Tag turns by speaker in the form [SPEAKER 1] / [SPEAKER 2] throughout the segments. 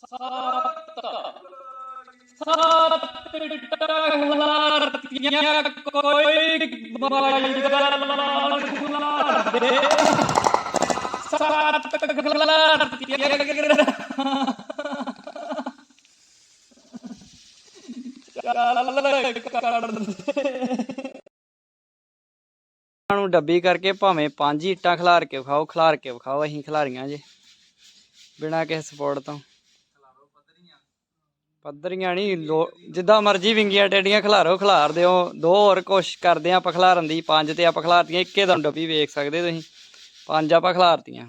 [SPEAKER 1] ਸਤਿ ਕੋਈ ਮਾਈ ਗੱਲ ਨਾ ਦੇ
[SPEAKER 2] ਇਹਨਾਂ ਨੂੰ ਡੱਬੀ ਕਰਕੇ ਭਾਵੇਂ ਪੰਜ ਇੱਟਾਂ ਖਿਲਾਰ ਕੇ ਵਿਖਾਓ, ਖਿਲਾਰ ਕੇ ਵਿਖਾਓ, ਅਸੀਂ ਖਿਲਾਰੀਆਂ ਜੇ, ਬਿਨਾਂ ਕਿਸੇ ਸਪੋਰਟ ਤੋਂ। ਪੱਧਰੀਆਂ ਨਹੀਂ, ਲੋ- ਜਿੱਦਾਂ ਮਰਜ਼ੀ ਵਿੰਗੀਆਂ ਟੇਡੀਆਂ ਖਿਲਾਰੋ, ਖਿਲਾਰ ਦਿਓ। ਦੋ ਹੋਰ ਕੋਸ਼ਿਸ਼ ਕਰਦੇ ਆ ਆਪਾਂ ਖਿਲਾਰਨ ਦੀ। ਪੰਜ ਤੇ ਆਪਾਂ ਖਿਲਾਰਤੀਆਂ, ਇੱਕੇ ਦਮ ਡੱਬੀ ਵੇਖ ਸਕਦੇ ਤੁਸੀਂ। ਪੰਜ ਆਪਾਂ ਖਿਲਾਰਤੀਆਂ,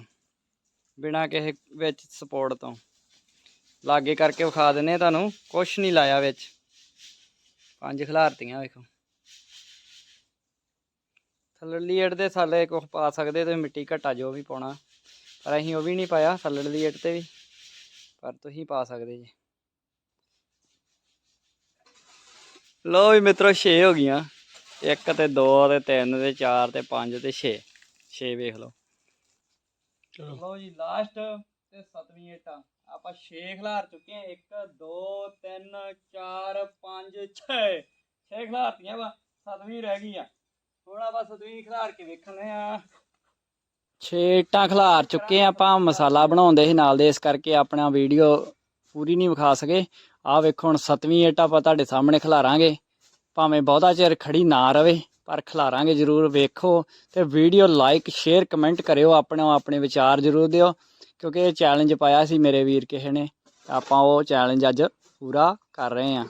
[SPEAKER 2] ਬਿਨਾਂ ਕਿਸੇ ਵਿੱਚ ਸਪੋਰਟ ਤੋਂ। ਲਾਗੇ ਕਰਕੇ ਵਿਖਾ ਦਿੰਨੇ ਤੁਹਾਨੂੰ, ਕੁਛ ਨਹੀਂ ਲਾਇਆ ਵਿੱਚ। ਪੰਜ ਖਿਲਾਰਤੀਆਂ ਵੇਖੋ। ਥੱਲੜੀ ਏਡ ਦੇ ਥੱਲੇ ਕੁਝ ਪਾ ਸਕਦੇ ਤੁਸੀਂ ਮਿੱਟੀ ਘਟਾ ਜੋ ਵੀ ਪਾਉਣਾ। ਪਰ ਅਸੀਂ ਉਹ ਵੀ ਨਹੀਂ ਪਾਇਆ ਥੱਲੜੀ ਏਟ ਤੇ ਵੀ। ਪਰ ਤੁਸੀਂ ਪਾ ਸਕਦੇ ਜੀ। ਲੋ ਵੀ ਮਿੱਤਰੋ 6 ਹੋ ਗਈਆਂ। 1 ਤੇ 2 ਤੇ 3 ਤੇ 4 ਤੇ 5 ਤੇ 6 6 ਵੇਖ ਲਓ। ਲੋ ਜੀ ਲਾਸਟ ਤੇ 7ਵੀਂ ਏਟਾ ਆਪਾਂ 6 ਖਿਲਾਰ ਚੁੱਕੇ ਆ 1 2 3 4 5 6 6 ਖਿਲਾਰਤੀਆਂ ਵਾ। 7ਵੀਂ ਰਹਿ ਗਈ ਆ। ਹੁਣ ਆਪਾਂ 7ਵੀਂ ਖਿਲਾਰ ਕੇ ਵੇਖਣੇ ਆ। 6 ਇੱਟਾਂ ਖਿਲਾਰ ਚੁੱਕੇ ਆ ਆਪਾਂ ਮਸਾਲਾ ਬਣਾਉਂਦੇ ਸੀ ਨਾਲ ਦੇ। ਇਸ ਕਰਕੇ ਆਪਣਾ ਵੀਡੀਓ ਪੂਰੀ ਨਹੀਂ ਵਿਖਾ ਸਕੇ। ਆਹ ਵੇਖੋ ਹੁਣ 7ਵੀਂ ਏਟ ਆਪਾਂ ਤੁਹਾਡੇ ਸਾਹਮਣੇ ਖਿਲਾਰਾਂਗੇ। ਭਾਵੇਂ ਬਹੁਤਾ ਚਿਰ ਖੜੀ ਨਾ ਰਵੇ, ਪਰ ਖਿਲਾਰਾਂਗੇ ਜਰੂਰ ਵੇਖੋ ਤੇ ਵੀਡੀਓ ਲਾਈਕ, ਸ਼ੇਅਰ, ਕਮੈਂਟ ਕਰਿਓ, ਆਪਣੇ ਆਪਣੇ ਵਿਚਾਰ ਜਰੂਰ ਦਿਓ, ਕਿਉਂਕਿ ਇਹ ਚੈਲੰਜ ਪਾਇਆ ਸੀ ਮੇਰੇ ਵੀਰ ਕਿਸੇ ਨੇ। ਆਪਾਂ ਉਹ ਚੈਲੰਜ ਅੱਜ ਪੂਰਾ ਕਰ ਰਹੇ ਹਾਂ।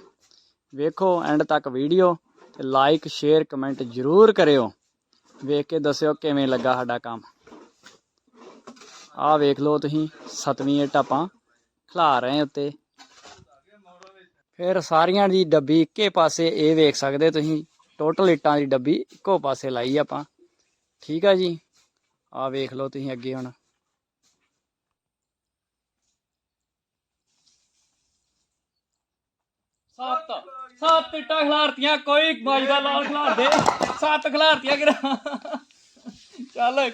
[SPEAKER 2] ਵੇਖੋ ਐਂਡ ਤੱਕ ਵੀਡੀਓ ਤੇ ਲਾਈਕ, ਸ਼ੇਅਰ, ਕਮੈਂਟ ਜਰੂਰ ਕਰਿਓ। ਵੇਖ ਕੇ ਦੱਸਿਓ ਕਿਵੇਂ ਲੱਗਾ ਸਾਡਾ ਕੰਮ। ਆਹ ਵੇਖ ਲਓ ਤੁਸੀਂ, ਸਤਵੀਂ ਏਟ ਆਪਾਂ ਖਿਲਾ ਰਹੇ ਉੱਤੇ। ਫਿਰ ਸਾਰੀਆਂ ਦੀ ਡੱਬੀ ਇੱਕੇ ਪਾਸੇ ਇਹ ਵੇਖ ਸਕਦੇ ਤੁਸੀਂ ਟੋਟਲ ਇੱਟਾਂ ਦੀ ਡੱਬੀ ਇੱਕੋ ਪਾਸੇ ਲਾਈ ਆਪਾਂ। ਠੀਕ ਆ ਜੀ? ਆਹ ਵੇਖ ਲਓ ਤੁਸੀਂ ਅੱਗੇ ਹੁਣ।
[SPEAKER 1] ਸੱਤ ਸੱਤ ਇੱਟਾਂ ਖਿਲਾਰਤੀਆਂ, ਕੋਈ ਮਾਈ ਲਾਲ ਖਿਲਾਰ ਦੇ ਸੱਤ ਖਿਲਾਰਤੀਆਂ ਕਿਰਾ ਚੱਲ